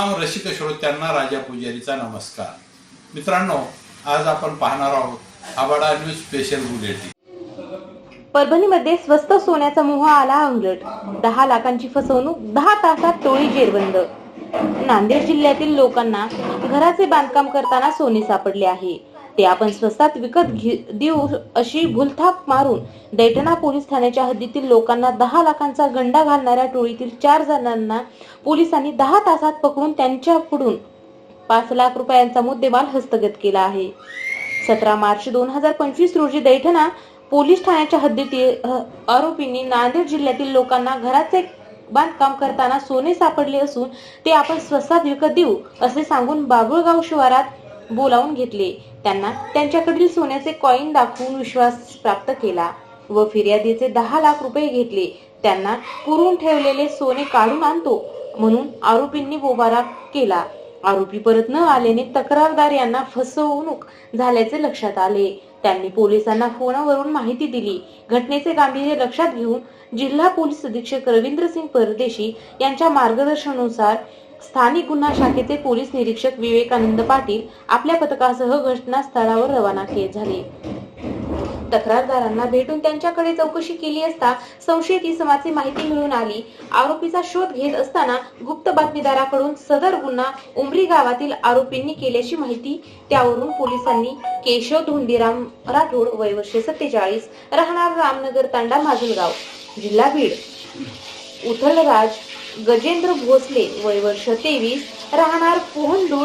रसिक श्रोत्यांना राजा पुजारीचा नमस्कार. मित्रांनो आज आपण पाहणार आहोत आबाडा न्यूज स्पेशल बुलेटिन. परभणीमध्ये स्वस्त सोन्याचा मोह आला अंगलट दहा लाखांची फसवणूक दहा तासात टोळी जेरबंद. नांदेड जिल्ह्यातील लोकांना घराचे बांधकाम करताना सोने सापडले आहे. ते आपण स्वस्तात विकत घे- देऊ अशी भूलथाप मारून दैठणा पोलीस ठाण्याच्या हद्दीतील लोकांना दहा लाखांचा गंडा घालणाऱ्या टोळीतील चार जणांना पोलिसांनी दहा तासात पकडून त्यांच्याकडून पाच लाख रुपयांचा मुद्देमाल हस्तगत केला आहे. सतरा मार्च दोन हजार पंचवीस रोजी दैठणा पोलीस ठाण्याच्या हद्दीतील आरोपींनी नांदेड जिल्ह्यातील लोकांना घराचे बांधकाम करताना सोने सापडले असून ते आपण स्वस्तात विकत देऊ असे सांगून बाबुळगाव शिवारात बोलावून घेतले. त्यांना त्यांच्याकडील सोन्याचे कॉईन दाखवून विश्वास प्राप्त केला व फिर्यादीचे दहा लाख रुपये घेतले. त्यांना पुरून ठेवलेले सोने काढून आणतो म्हणून आरोपींनी बोबारा केला. आरोपी परत न आल्याने तक्रारदार यांना फसवणूक झाल्याचे लक्षात आले. त्यांनी पोलिसांना फोनवरून माहिती दिली. घटनेचे गांभीर्य लक्षात घेऊन जिल्हा पोलीस अधीक्षक रवींद्र सिंग परदेशी यांच्या मार्गदर्शनानुसार स्थानिक गुन्हा शाखेचे पोलीस निरीक्षक विवेकानंद पाटील आपल्या पथकासह घटनास्थळावर रवाना के झाले. तक्रारदारांना भेटून त्यांच्याकडे चौकशी केली असता संशयित इसमाची माहिती मिळून आली. आरोपीचा शोध घेत असताना गुप्त बातमीदाराकडून सदर गुन्हा उमरी गावातील आरोपींनी केल्याची माहिती त्यावरून पोलिसांनी केशव धोंडीराम राठोड वय वर्ष सत्तेचाळीस राहणार रामनगर तांडा माजलगाव जिल्हा बीड उथलराज गजेंद्र भोसले वय वर्ष तेवीस राहणार पोहंदूळ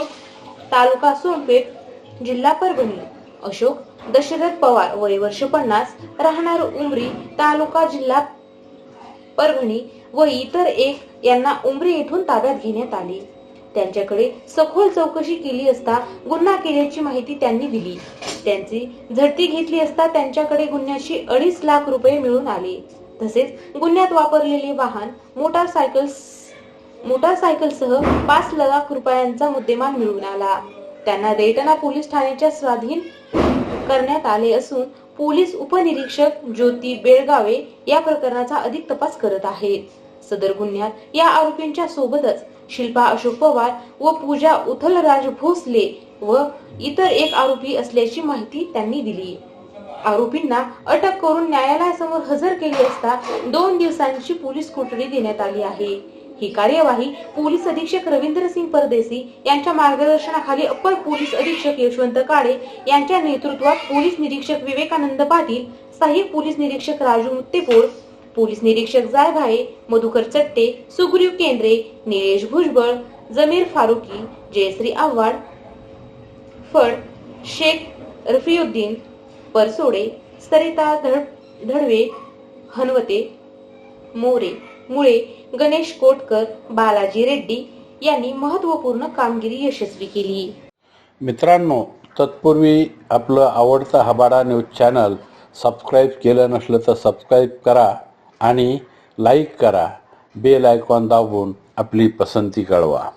तालुका सोनपेठ जिल्हा परभणी. अशोक दशरथ पवार वय वर्ष पन्नास राहणार उमरी तालुका जिल्हा परभणी व इतर एक यांना उमरी येथून ताब्यात घेण्यात आले. त्यांच्याकडे सखोल चौकशी केली असता गुन्हा केल्याची माहिती त्यांनी दिली. त्यांची झडती घेतली असता त्यांच्याकडे गुन्ह्याची अडीच लाख रुपये मिळून आले. तसेच गुन्ह्यात वापरलेले वाहन मोटारसायकल मोटारसायकलसह पाच लाख रुपयांचा मुद्देमाल मिळून आला. त्यांना दैटना पोलीस ठाण्याच्या स्वाधीन करण्यात आले असून पोलीस उपनिरीक्षक ज्योती बेळगावे या प्रकरणाचा अधिक तपास करत आहेत. सदर गुन्ह्यात या आरोपींच्या सोबतच शिल्पा अशोक पवार व पूजा उथलराज भोसले व इतर एक आरोपी असल्याची माहिती त्यांनी दिली. आरोपींना अटक करून न्यायालयासमोर हजर केली असता दोन दिवसांची पोलीस कोठडी देण्यात आली आहे. ही कार्यवाही पोलीस अधीक्षक रवींद्र सिंग परदेसी यांच्या मार्गदर्शनाखाली अप्पर पोलीस अधीक्षक यशवंत काळे यांच्या नेतृत्वात पोलीस निरीक्षक विवेकानंद पाटील सहाय्यक पोलीस निरीक्षक राजू मुत्तेपूर पोलीस निरीक्षक जायभाये मधुकर चट्टे सुग्रीव केंद्रे निलेश भुजबळ जमीर फारुकी जयश्री आव्हाड फड शेख रफियुद्दीन परसोडे सरिता धड धडवे हनवते मोरे मुळे गणेश कोटकर बालाजी रेड्डी यांनी महत्त्वपूर्ण कामगिरी यशस्वी केली. मित्रांनो तत्पूर्वी आपलं आवडतं हबाडा न्यूज चॅनल सबस्क्राईब केलं नसलं तर सबस्क्राईब करा आणि लाईक करा. बेल आयकॉन दाबून आपली पसंती कळवा.